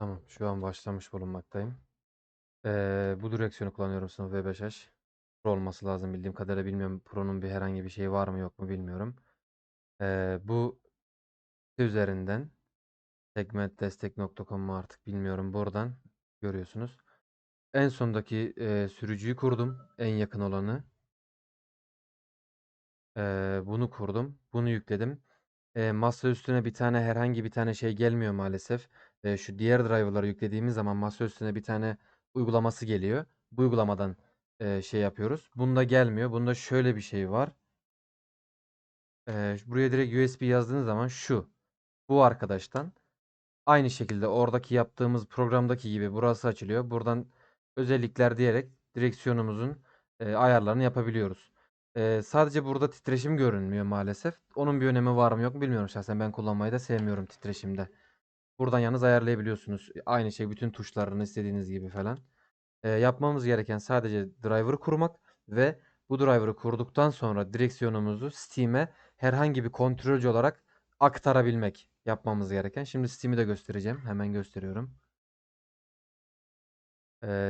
Tamam, şu an başlamış bulunmaktayım. Eee, bu direksiyonu kullanıyorum sınıf V5H. Pro olması lazım bildiğim kadarıyla bilmiyorum. Pro'nun bir herhangi bir şeyi var mı yok mu bilmiyorum. Eee, bu üzerinden segmentdestek.com mu artık bilmiyorum. Buradan görüyorsunuz. En sondaki eee, sürücüyü kurdum. En yakın olanı. Eee, bunu kurdum. Bunu yükledim. Eee, masa üstüne bir tane herhangi bir tane şey gelmiyor maalesef. Eee, şu diğer driver'ları yüklediğimiz zaman masa üstüne bir tane uygulaması geliyor. Bu uygulamadan eee, şey yapıyoruz. Bunda gelmiyor. Bunda şöyle bir şey var. Eee, buraya direkt USB yazdığınız zaman şu. Bu arkadaştan. Aynı şekilde oradaki yaptığımız programdaki gibi burası açılıyor. Buradan özellikler diyerek direksiyonumuzun eee, ayarlarını yapabiliyoruz. Eee, sadece burada titreşim görünmüyor maalesef. Onun bir önemi var mı yok mu bilmiyorum şahsen. Ben kullanmayı da sevmiyorum titreşimde. Buradan yalnız ayarlayabiliyorsunuz. Aynı şey bütün tuşlarını istediğiniz gibi falan. Eee, yapmamız gereken sadece driver'ı kurmak ve bu driver'ı kurduktan sonra direksiyonumuzu Steam'e herhangi bir kontrolcü olarak aktarabilmek yapmamız gereken. Şimdi Steam'i de göstereceğim. Hemen gösteriyorum.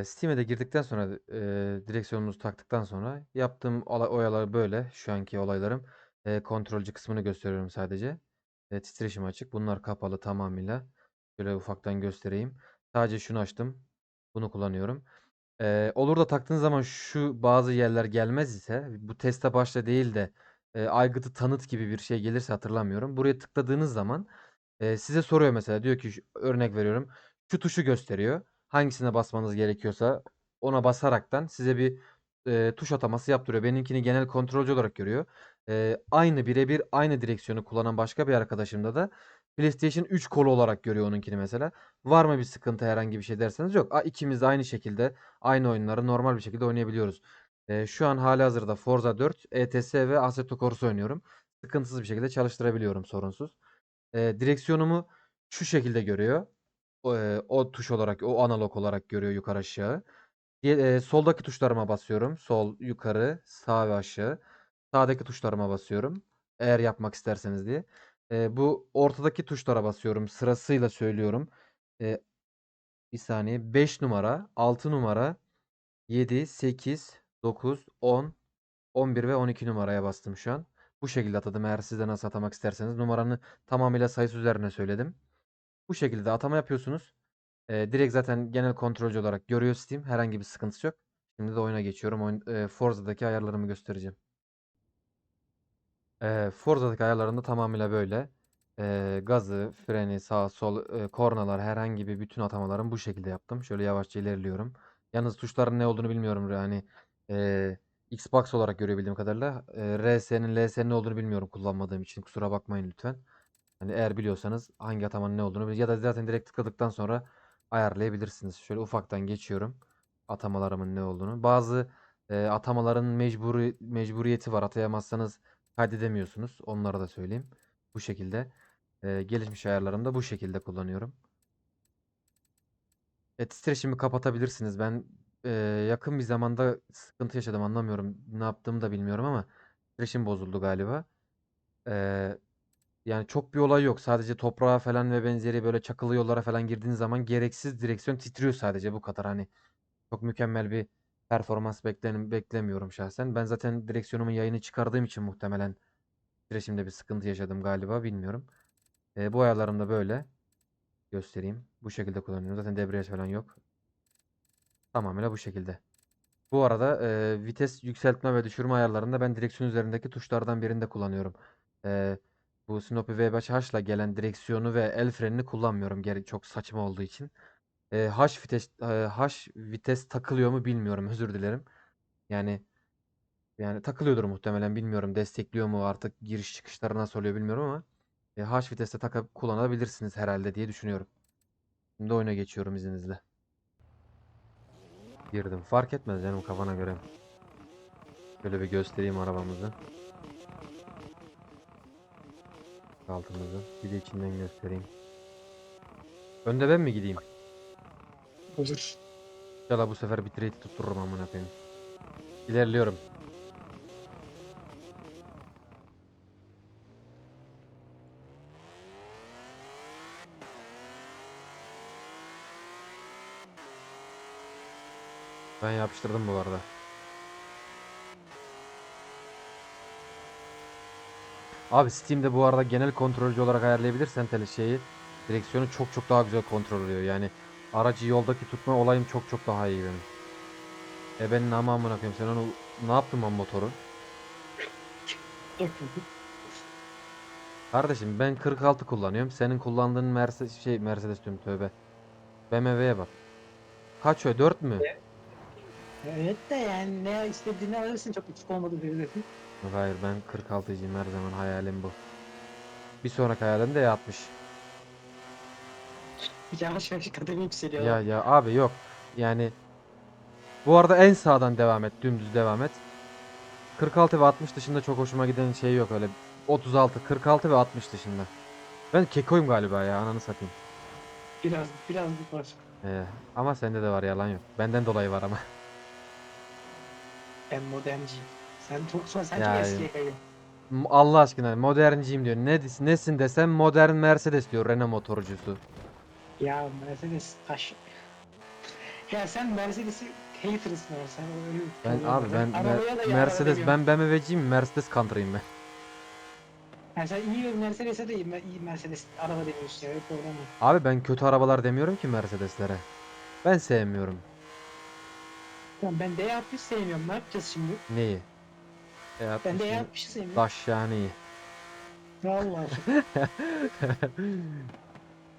Steam'e de girdikten sonra eee, direksiyonumuzu taktıktan sonra yaptığım olay, oyalar böyle. Şu anki olaylarım. Eee, kontrolcü kısmını gösteriyorum sadece. Eee, titreşim açık. Bunlar kapalı tamamıyla. Şöyle ufaktan göstereyim. Sadece şunu açtım. Bunu kullanıyorum. Eee, olur da taktığınız zaman şu bazı yerler gelmez ise bu teste başla değil de eee, aygıtı tanıt gibi bir şey gelirse hatırlamıyorum. Buraya tıkladığınız zaman eee, size soruyor mesela diyor ki örnek veriyorum. Şu tuşu gösteriyor. Hangisine basmanız gerekiyorsa ona basaraktan size bir eee, tuş ataması yaptırıyor. Benimkini genel kontrolcü olarak görüyor. Eee, aynı birebir aynı direksiyonu kullanan başka bir arkadaşımda da PlayStation 3 kolu olarak görüyor onunkini mesela. Var mı bir sıkıntı herhangi bir şey derseniz yok. A, ikimiz de aynı şekilde aynı oyunları normal bir şekilde oynayabiliyoruz. Eee, şu an halihazırda Forza 4, ETS ve Assetto Corsa oynuyorum. Sıkıntısız bir şekilde çalıştırabiliyorum sorunsuz. Eee, direksiyonumu şu şekilde görüyor. O, eee, o tuş olarak, o analog olarak görüyor yukarı aşağı. Diye, eee, soldaki tuşlarıma basıyorum. Sol, yukarı, sağ ve aşağı. Sağdaki tuşlarıma basıyorum. Eğer yapmak isterseniz diye. Eee, bu ortadaki tuşlara basıyorum. Sırasıyla söylüyorum. Eee, bir saniye. 5 numara, 6 numara, 7, 8, 9, 10, 11 ve 12 numaraya bastım şu an. Bu şekilde atadım. Eğer siz de nasıl atamak isterseniz. Numaranı tamamıyla sayısı üzerine söyledim. Bu şekilde atama yapıyorsunuz. Eee, direkt zaten genel kontrolcü olarak görüyor Steam. Herhangi bir sıkıntısı yok. Şimdi de oyuna geçiyorum. Oyun, eee, Forza'daki ayarlarımı göstereceğim. Eee, Forza'daki ayarlarında tamamıyla böyle. Eee, gazı, freni, sağ, sol, eee, kornalar herhangi bir bütün atamalarımı bu şekilde yaptım. Şöyle yavaşça ilerliyorum. Yalnız tuşların ne olduğunu bilmiyorum. Yani eee, Xbox olarak görebildiğim kadarıyla eee, RS'nin, LS'nin ne olduğunu bilmiyorum kullanmadığım için. Kusura bakmayın lütfen. Hani eğer biliyorsanız hangi atamanın ne olduğunu ya da zaten direkt tıkladıktan sonra ayarlayabilirsiniz. Şöyle ufaktan geçiyorum atamalarımın ne olduğunu. Bazı eee, atamaların mecburi mecburiyeti var. Atayamazsanız kaydedemiyorsunuz. Onları da söyleyeyim. Bu şekilde. Eee, gelişmiş ayarlarımda bu şekilde kullanıyorum. E, titreşimi kapatabilirsiniz. Ben eee, yakın bir zamanda sıkıntı yaşadım. Anlamıyorum. Ne yaptığımı da bilmiyorum ama titreşim bozuldu galiba. Eee, yani çok bir olay yok. Sadece toprağa falan ve benzeri böyle çakılı yollara falan girdiğiniz zaman gereksiz direksiyon titriyor sadece bu kadar. Hani çok mükemmel bir performans beklen beklemiyorum şahsen. Ben zaten direksiyonumun yayını çıkardığım için muhtemelen titreşimde bir sıkıntı yaşadım galiba bilmiyorum. Eee, bu ayarlarım da böyle. Göstereyim. Bu şekilde kullanıyorum. Zaten debriyaj falan yok. Tamamıyla bu şekilde. Bu arada eee, vites yükseltme ve düşürme ayarlarında ben direksiyon üzerindeki tuşlardan birinde kullanıyorum. Eee, bu Sinopi V5H ile gelen direksiyonu ve el frenini kullanmıyorum. Geri çok saçma olduğu için. Eee, H vites eee, H vites takılıyor mu bilmiyorum. Özür dilerim. Yani yani takılıyordur muhtemelen bilmiyorum. Destekliyor mu artık giriş çıkışları nasıl oluyor bilmiyorum ama e, H viteste takıp kullanabilirsiniz herhalde diye düşünüyorum. Şimdi oyuna geçiyorum izninizle. Girdim. Fark etmez canım kafana göre. Şöyle bir göstereyim arabamızı. altımızı. Bir de içinden göstereyim. Önde ben mi gideyim? Olur. İnşallah bu sefer bir trade tuttururum amına koyayım. İlerliyorum. Ben yapıştırdım bu arada. Abi Steam'de bu arada genel kontrolcü olarak ayarlayabilirsen tele şeyi direksiyonu çok çok daha güzel kontrol ediyor. Yani aracı yoldaki tutma olayım çok çok daha iyi benim. E ben ama amına koyayım sen onu ne yaptın lan motoru? Kardeşim ben 46 kullanıyorum. Senin kullandığın Mercedes şey Mercedes diyorum tövbe. BMW'ye bak. Kaç o 4 mü? Evet de yani ne istediğini alırsın çok uçuk olmadı bir. Yok, Hayır ben 46'cıyım her zaman hayalim bu. Bir sonraki hayalim de 60. Yavaş yavaş kademe yükseliyor. Ya ya abi yok. Yani bu arada en sağdan devam et. Dümdüz devam et. 46 ve 60 dışında çok hoşuma giden şey yok öyle. 36, 46 ve 60 dışında. Ben kekoyum galiba ya ananı satayım. Biraz biraz bir var. Ee, ama sende de var yalan yok. Benden dolayı var ama. Ben modernciyim. Sen çok sen çok eskiye kayın. M- Allah aşkına modernciyim diyor. Ne nesin desem modern Mercedes diyor Renault motorcusu. Ya Mercedes taş. Ya sen Mercedes'i hatersın ama sen öyle Ben kalıyorsun. abi ben Arabaya da Mer- ya Mercedes ben BMW'ciyim Mercedes country'yim ben. Yani sen iyi bir Mercedes'e de iyi, iyi Mercedes araba demiyorsun ya. öyle problem yok. Abi ben kötü arabalar demiyorum ki Mercedeslere. Ben sevmiyorum. Tamam ben D60 sevmiyorum. Ne yapacağız şimdi? Neyi? E, Ben yapmışsın. D60'ı sevmiyorum. Taş yani iyi. Vallahi.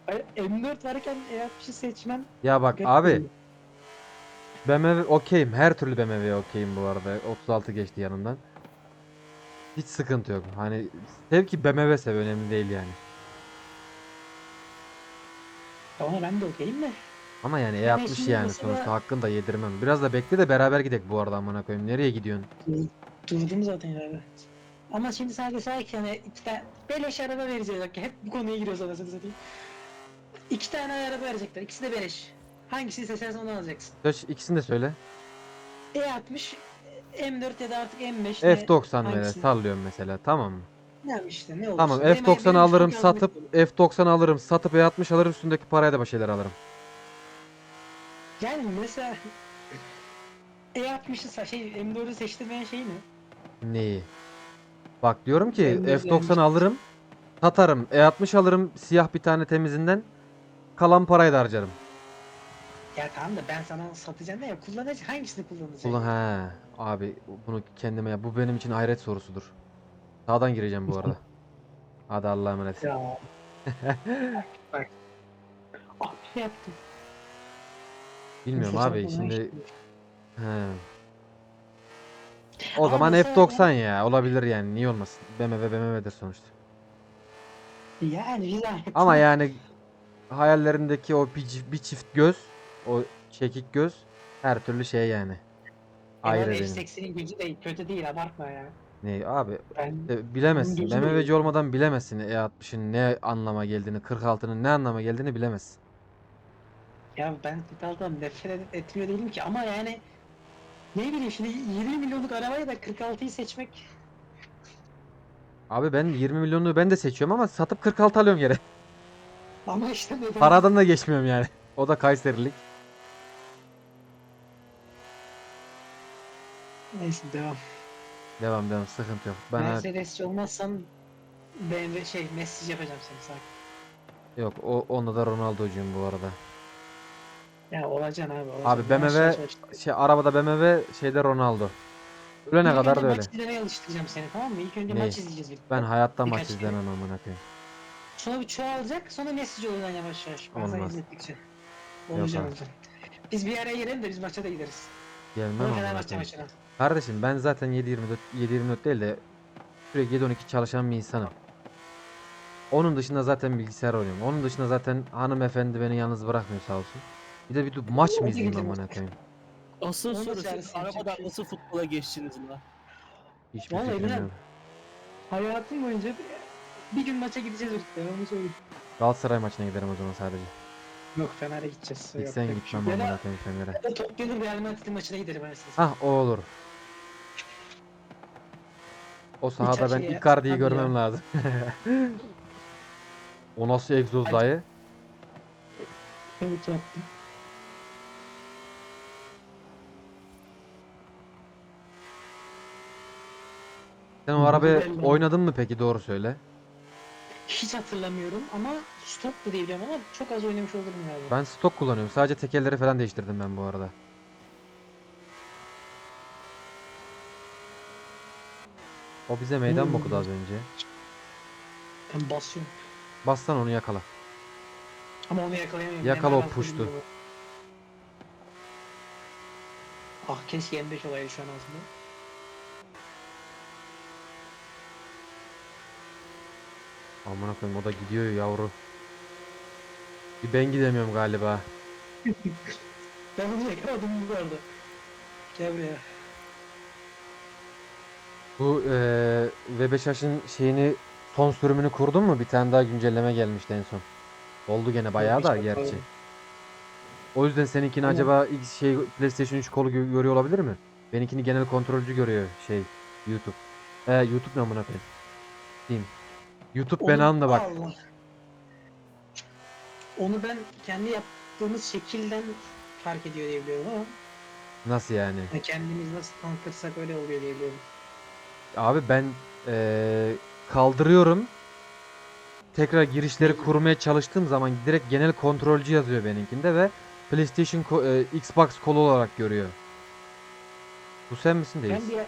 Ay, M4 varken E60'ı seçmem. ya bak garip abi geliyor. BMW okeyim. Her türlü BMW okeyim bu arada. 36 geçti yanından. Hiç sıkıntı yok. Hani sev ki BMW sev önemli değil yani. Ya Ona ben de okeyim de. Ama yani Yani E60 şimdi yani mesela- sonuçta hakkını da yedirmem. Biraz da bekle de beraber gidek bu arada amına koyayım. Nereye gidiyorsun? Durdum zaten ileride. Ama şimdi sadece sanki hani iki tane beleş araba vereceğiz hep bu konuya giriyoruz anasını satayım. İki tane araba verecekler. İkisi de beleş. Hangisini seçersen onu alacaksın. Söz ikisini de söyle. E60, M4 ya da artık M5 ne- F90 böyle hangisi? sallıyorum mesela tamam mı? Ne işte ne olur. Tamam Benim- F90 benim alırım satıp yanlış F90 alırım satıp E60 alırım üstündeki paraya da bir şeyler alırım. Yani mesela E60'ı sa- şey M4'ü seçtirmeyen şey ne? Neyi? Bak diyorum ki Ben de F90 beğenmiştim. alırım satarım E60 alırım siyah bir tane temizinden kalan parayı da harcarım. Ya tamam da ben sana satacağım da ya kullanacak hangisini kullanacaksın? Ulan he abi bunu kendime ya bu benim için hayret sorusudur. Sağdan gireceğim bu arada. Hadi Allah'a emanet. Ya. bak. Ah bir şey yaptım. Bilmiyorum abi şimdi he. O Ama zaman mesela F90 ya olabilir yani niye olmasın. BMW BMW'dir sonuçta. Yani zahmet. Ama yani hayallerindeki o bir, çift- bir çift göz, o çekik göz her türlü şey yani. Ayrı Ayrı benim. F80'in gücü de kötü değil abartma ya. Ne abi Ben e, bilemezsin. gözü BMW'ci değil. olmadan bilemezsin E60'ın ne anlama geldiğini, 46'nın ne anlama geldiğini bilemezsin. ya ben Tital'dan nefret et- etmiyor değilim ki ama yani ne bileyim şimdi 20 milyonluk arabayı da 46'yı seçmek Abi ben 20 milyonu ben de seçiyorum ama satıp 46 alıyorum geri. ama işte neden? Paradan da geçmiyorum yani. O da Kayserilik. Neyse devam. Devam devam sıkıntı yok. Ben Mercedes'ci olmazsan BMW şey Messi yapacağım seni sakin. yok o onda da Ronaldo'cuyum bu arada. Ya olacaksın abi. Olacaksın. Abi BMW. Şey arabada BMW şeyde Ronaldo. Ölene İlk kadar da öyle. Maç izlemeye alıştıracağım seni tamam mı? İlk önce Ne? maç izleyeceğiz birlikte. Ben hayatta maç kere. izlemem amına koyayım. Sonra bir çoğalacak sonra Messi'ci olacaksın yavaş yavaş. Olmaz. izlettikçe. Abi. olacaksın. Biz bir araya gelelim de biz maça da gideriz. Gelmem amına koyayım. maçına. Kardeşim ben zaten 7-24 7-24 değil de sürekli 7-12 çalışan bir insanım. Onun dışında zaten bilgisayar oynuyorum. Onun dışında zaten hanımefendi beni yalnız bırakmıyor sağ olsun. Bir de bir de maç mı izleyeyim amına koyayım? Asıl soru siz bir arabadan şey nasıl futbola geçtiniz la? Hiçbir Vallahi fikrim yok. Hayatım boyunca bir, bir gün maça gideceğiz birlikte onu söyleyeyim. Galatasaray maçına giderim o zaman sadece. Yok Fener'e gideceğiz. Hiç Yok, sen yok. gitmem Ya da- amına koyayım Fener'e. ya da toplanır Real Madrid'in maçına giderim ben size. Hah o olur. O sahada ben şeye- Icardi'yi tabii görmem ya. lazım. o nasıl egzoz Hadi. dayı? Evet yaptım. Sen o güzel. oynadın mı peki doğru söyle. Hiç hatırlamıyorum ama stoktu diye biliyorum ama çok az oynamış olurum galiba. Ben stok kullanıyorum. Sadece tekerleri falan değiştirdim ben bu arada. O bize meydan Hmm. okudu az önce? Ben basıyorum. Bassan onu yakala. Ama onu yakalayamıyorum. Yakala o puştu. Ah keşke M5 olaydı şu an aslında. Amına koyayım o da gidiyor ya yavru. Bir ben gidemiyorum galiba. Ben onu yakaladım bu arada. Gel buraya. Bu eee V5H'ın şeyini son sürümünü kurdun mu? Bir tane daha güncelleme gelmişti en son. Oldu gene bayağı da gerçi. O yüzden seninkini Tamam. acaba X şey PlayStation 3 kolu gö- görüyor olabilir mi? Benimkini genel kontrolcü görüyor şey YouTube. Ee YouTube ne amına koyayım? Steam. YouTube ben Onu- anla bak. Allah. Onu ben kendi yaptığımız şekilden fark ediyor diye biliyorum ama Nasıl yani? yani kendimiz nasıl tanıtırsak öyle oluyor diye biliyorum. Abi ben eee, kaldırıyorum. Tekrar girişleri kurmaya çalıştığım zaman direkt genel kontrolcü yazıyor benimkinde ve PlayStation ko- eee, Xbox kolu olarak görüyor. Bu sen misin değil? Ben bir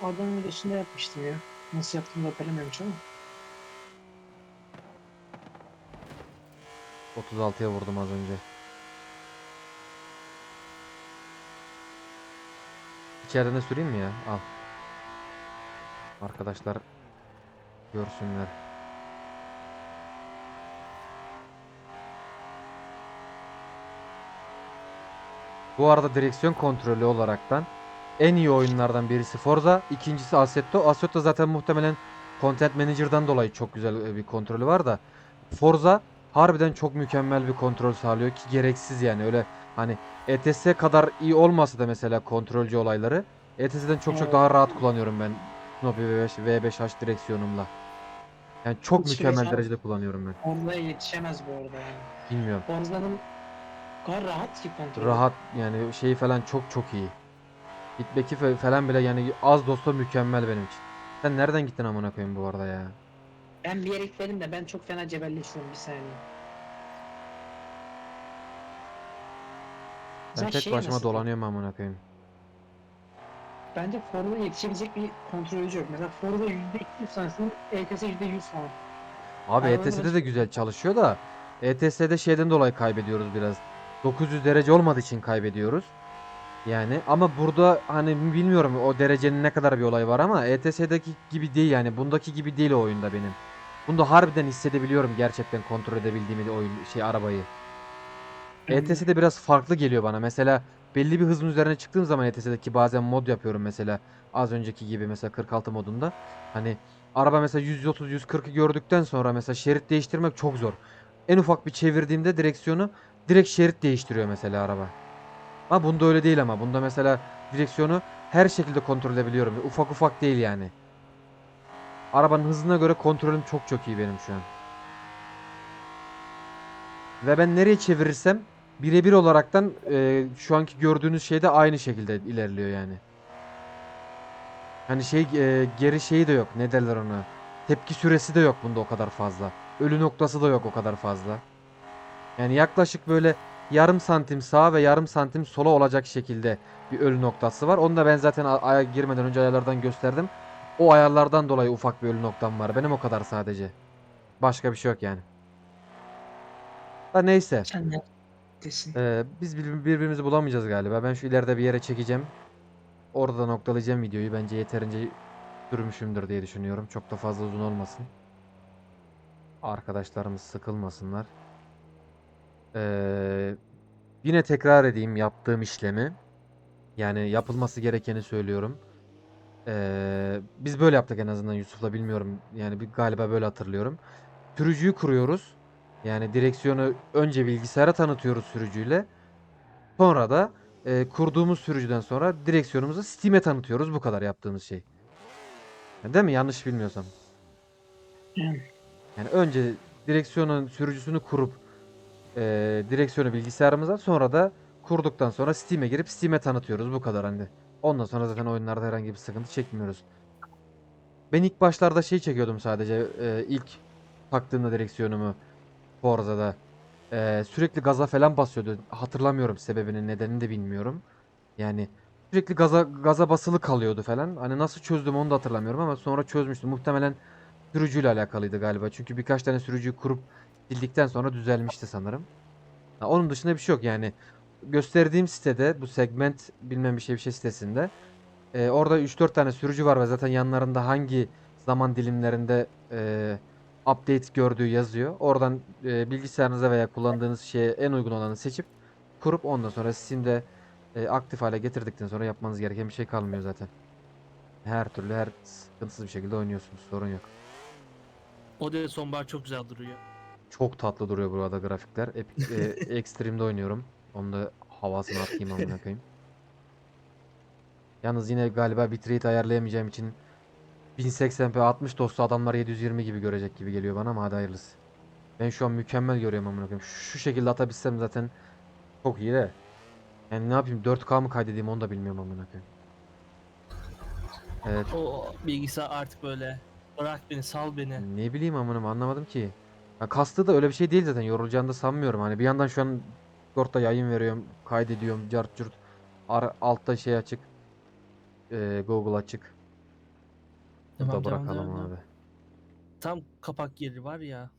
adamın videosunda yapmıştım ya. Nasıl yaptığımı da hatırlamıyorum hiç ama. 36'ya vurdum az önce. İçeriden de süreyim mi ya? Al. Arkadaşlar görsünler. Bu arada direksiyon kontrolü olaraktan en iyi oyunlardan birisi Forza, ikincisi Assetto. Assetto zaten muhtemelen Content Manager'dan dolayı çok güzel e, bir kontrolü var da Forza harbiden çok mükemmel bir kontrol sağlıyor ki gereksiz yani öyle hani ETS kadar iyi olmasa da mesela kontrolcü olayları ETS'den çok çok daha rahat kullanıyorum ben Snoopy V5, V5H direksiyonumla. Yani çok Hiç mükemmel derecede kullanıyorum ben. Forza'ya yetişemez bu arada yani. Bilmiyorum. Forza'nın o kadar rahat ki kontrol. Rahat yani şeyi falan çok çok iyi. Hitback'i falan bile yani az da olsa mükemmel benim için. Sen nereden gittin amına koyayım bu arada ya? Ben bir yere gitmedim de ben çok fena cebelleşiyorum bir saniye. Ben Sen tek şeye başıma nasıl- dolanıyorum amına koyayım. Bence Forza'ya yetişebilecek bir kontrolcü yok. Mesela Forza %200 sanırsın, ETS %100 falan. Abi Arabalar ETS'de de güzel çalışıyor da ETS'de şeyden dolayı kaybediyoruz biraz. 900 derece olmadığı için kaybediyoruz. Yani ama burada hani bilmiyorum o derecenin ne kadar bir olay var ama ETS'deki gibi değil yani bundaki gibi değil o oyunda benim. Bunda harbiden hissedebiliyorum gerçekten kontrol edebildiğimi oyun şey arabayı. ETS'de biraz farklı geliyor bana. Mesela belli bir hızın üzerine çıktığım zaman ETS'deki bazen mod yapıyorum mesela. Az önceki gibi mesela 46 modunda. Hani araba mesela 130 140'ı gördükten sonra mesela şerit değiştirmek çok zor. En ufak bir çevirdiğimde direksiyonu direkt şerit değiştiriyor mesela araba. Ama bunda öyle değil ama. Bunda mesela direksiyonu her şekilde kontrol edebiliyorum. Ufak ufak değil yani. Arabanın hızına göre kontrolüm çok çok iyi benim şu an. Ve ben nereye çevirirsem birebir olaraktan e, şu anki gördüğünüz şeyde aynı şekilde ilerliyor yani. Hani şey e, geri şeyi de yok. Ne derler ona? Tepki süresi de yok bunda o kadar fazla. Ölü noktası da yok o kadar fazla. Yani yaklaşık böyle yarım santim sağa ve yarım santim sola olacak şekilde bir ölü noktası var. Onu da ben zaten girmeden önce ayarlardan gösterdim. O ayarlardan dolayı ufak bir ölü noktam var. Benim o kadar sadece. Başka bir şey yok yani. Da neyse. Sen neredesin? Ee, biz bir- birbirimizi bulamayacağız galiba. Ben şu ileride bir yere çekeceğim. Orada da noktalayacağım videoyu. Bence yeterince sürmüşümdür diye düşünüyorum. Çok da fazla uzun olmasın. Arkadaşlarımız sıkılmasınlar. Ee, yine tekrar edeyim yaptığım işlemi. Yani yapılması gerekeni söylüyorum. Ee, biz böyle yaptık en azından Yusuf'la bilmiyorum. Yani bir, galiba böyle hatırlıyorum. Sürücüyü kuruyoruz. Yani direksiyonu önce bilgisayara tanıtıyoruz sürücüyle. Sonra da e, kurduğumuz sürücüden sonra direksiyonumuzu Steam'e tanıtıyoruz. Bu kadar yaptığımız şey. Değil mi? Yanlış bilmiyorsam. Yani. Önce direksiyonun sürücüsünü kurup e, direksiyonu bilgisayarımıza sonra da kurduktan sonra Steam'e girip Steam'e tanıtıyoruz. Bu kadar hani. Ondan sonra zaten oyunlarda herhangi bir sıkıntı çekmiyoruz. Ben ilk başlarda şey çekiyordum sadece. e, ilk taktığımda direksiyonumu Forza'da. E, sürekli gaza falan basıyordu. Hatırlamıyorum sebebinin nedenini de bilmiyorum. Yani sürekli gaza gaza basılı kalıyordu falan. Hani nasıl çözdüm onu da hatırlamıyorum ama sonra çözmüştüm. Muhtemelen sürücüyle alakalıydı galiba. Çünkü birkaç tane sürücüyü kurup sildikten sonra düzelmişti sanırım. Ha, onun dışında bir şey yok yani. Gösterdiğim sitede bu segment bilmem bir şey bir şey sitesinde e, orada 3-4 tane sürücü var ve zaten yanlarında hangi zaman dilimlerinde e, update gördüğü yazıyor. Oradan e, bilgisayarınıza veya kullandığınız şeye en uygun olanı seçip kurup ondan sonra Steam'de e, aktif hale getirdikten sonra yapmanız gereken bir şey kalmıyor zaten. Her türlü her sıkıntısız bir şekilde oynuyorsunuz. Sorun yok. O da sonbahar çok güzel duruyor. Çok tatlı duruyor bu arada grafikler. Epic, e, Extreme'de oynuyorum. Onu da havasını atayım amına koyayım. Yalnız yine galiba bitrate ayarlayamayacağım için 1080p 60 dostu adamlar 720 gibi görecek gibi geliyor bana ama hadi hayırlısı. Ben şu an mükemmel görüyorum amına koyayım. Şu şekilde atabilsem zaten çok iyi de. Yani ne yapayım 4K mı kaydedeyim onu da bilmiyorum amına koyayım. Evet. O bilgisayar artık böyle bırak beni sal beni. Ne bileyim amınım anlamadım ki. Ya kastı da öyle bir şey değil zaten yorulacağını da sanmıyorum. Hani bir yandan şu an Discord'da yayın veriyorum, kaydediyorum, cart curt. Ar- altta şey açık. Ee, Google açık. Burada Devam, devam, bırakalım devam, abi. Tam kapak yeri var ya.